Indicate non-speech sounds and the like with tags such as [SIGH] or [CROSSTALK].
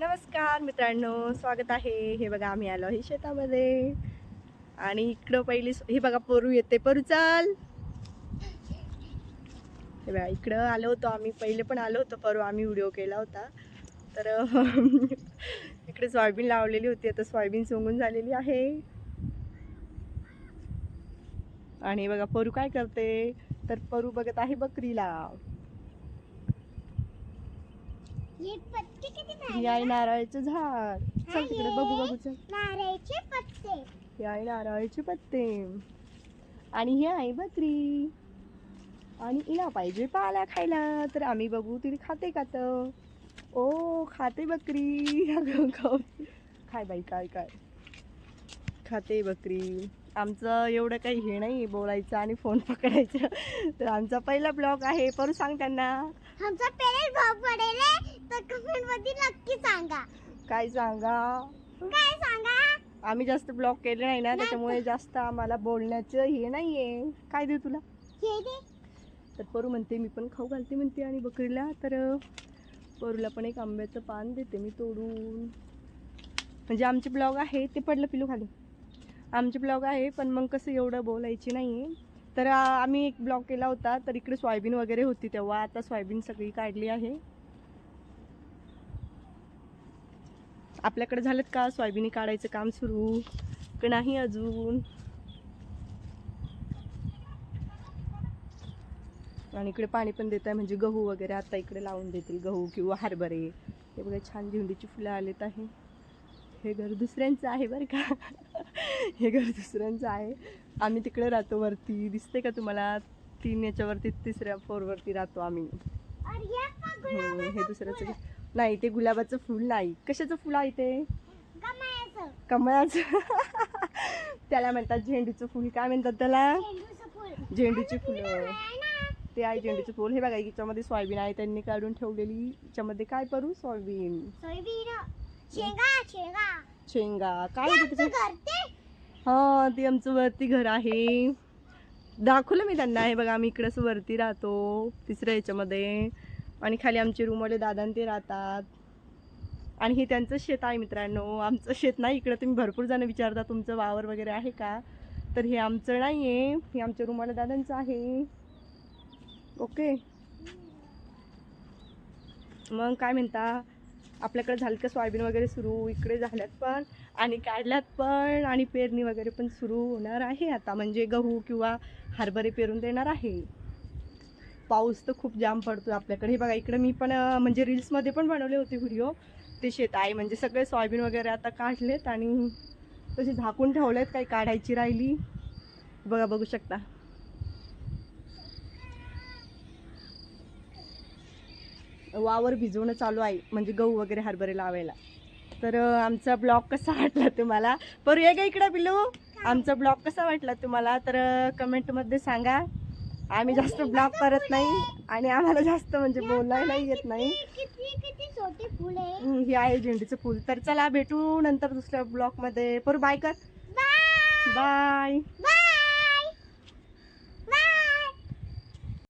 नमस्कार मित्रांनो स्वागत आहे. हे बघा आम्ही आलो आहे शेतामध्ये. आणि इकडं पहिली हे बघा परू येते. परू चाल. हे बघा इकडं आलो होतो आम्ही. पहिले पण आलो होतो परू. आम्ही व्हिडिओ केला होता. तर [LAUGHS] इकडे सोयाबीन लावलेली होती. आता सोयाबीन सोंगून झालेली आहे. आणि बघा परू काय करते? तर परू बघत आहे बकरीला. हे आहे नारळाचं झाड. चल तिकडे बघू बघू चल. नारळाचे पत्ते. हे आहे नारळाचे पत्ते. आणि हे आहे बकरी. आणि हिला पाहिजे पाला खायला. तर आम्ही बघू तिने खाते का तर ओ खाते बकरी. [LAUGHS] खाय बाई काय काय खाते बकरी. आमचं एवढं काही हे नाही बोलायचं आणि फोन पकडायचं. तर आमचा पहिला ब्लॉग आहे. परू सांग त्यांना. आमचा पेरेंट भाऊ पडेल तर कमेंटमध्ये नक्की सांगा. काय सांगा? काय सांगा? आम्ही जास्त ब्लॉग केले नाही ना त्याच्यामुळे जास्त आम्हाला बोलण्याचं हे नाहीये. काय देऊ तुला? हे दे. तर परू म्हणते मी पण खाऊ घालते म्हणते आणि बकरीला. तर परूला पण एक आंब्याचं पान देते मी तोडून. म्हणजे आमचे ब्लॉग आहे ते पडलं पिलू खाली. आमचे ब्लॉग आहे पण मग कसं एवढं बोलायची नाही. तर आम्ही एक ब्लॉग केला होता तर इकडे सोयाबीन वगैरे होती तेव्हा. आता सोयाबीन सगळी काढली आहे. आपल्याकडे झालं का? सोयाबीन काढायचं काम सुरू? की नाही अजून? आणि इकडे पाणी पण देत आहे म्हणजे गहू वगैरे आता इकडे लावून देतील गहू किंवा हरभरे. हे बघा छान झेंडूची फुलं आलेत आहे. हे घर दुसऱ्यांचं आहे बरं का. हे घर दुसऱ्यांचं आहे. आम्ही तिकडे राहतो वरती. दिसते का तुम्हाला? तीन याच्यावरती तिसऱ्या फ्लोअरवरती राहतो आम्ही. हम्म, हे दुसऱ्याचं. नाही ते गुलाबाचं फुल नाही. कशाचं फुल आहे ते? कमळाचं. त्याला म्हणतात झेंडूचं फुल. काय म्हणतात त्याला? झेंडूचं फुल. ते आहे झेंडूचे फुल. हे बघा याच्यामध्ये सोयाबीन आहे. त्यांनी काढून ठेवलेली. याच्यामध्ये काय करू? सोयाबीन. सोयाबीन. शेंगा शेंगा. शेंगा. काय ते होतं आमचं घर ते. हा ते आमचं वरती घर आहे. दाखवलं मी त्यांना. हे बघा आम्ही इकडं असं वरती राहतो तिसऱ्या ह्याच्यामध्ये आणि खाली आमचे रूमवाले दादा आणि ते राहतात. आणि हे त्यांचं शेत आहे मित्रांनो. आमचं शेत नाही इकडं. तुम्ही भरपूर जण विचारता तुमचं वावर वगैरे आहे का? तर हे आमचं नाही आहे हे आमच्या रूमवाल्या दादांचं आहे. ओके. मग काय म्हणता? आपल्याकडे झालं का सोयाबीन वगैरे सुरू इकडे झाल्यात पण आणि काढल्यात पण आणि पेरणी वगैरे पण सुरू होणार आहे आता. म्हणजे गहू किंवा हरभरे पेरून देणार आहे. पाऊस तर खूप जाम पडतो आपल्याकडे. हे बघा इकडे मी पण म्हणजे रील्समध्ये पण बनवले होते व्हिडिओ. ते शेत आहे. म्हणजे सगळे सोयाबीन वगैरे आता काढलेत आणि तसे झाकून ठेवलेत. काही काढायची राहिली. बघा बघू शकता. वावर भिजवणं चालू आहे म्हणजे गहू वगैरे हरभरे लावायला. तर आमचा ब्लॉग कसा वाटला तुम्हाला? पर ये गा इकडं पिलू आमचा ब्लॉग कसा वाटला तुम्हाला? तर कमेंटमध्ये सांगा. आम्ही जास्त ब्लॉग करत नाही आणि आम्हाला जास्त म्हणजे बोलायलाही येत नाही. ही आहे झेंडूचं फुल. तर चला भेटू नंतर दुसऱ्या ब्लॉगमध्ये. पर बाय कर. बाय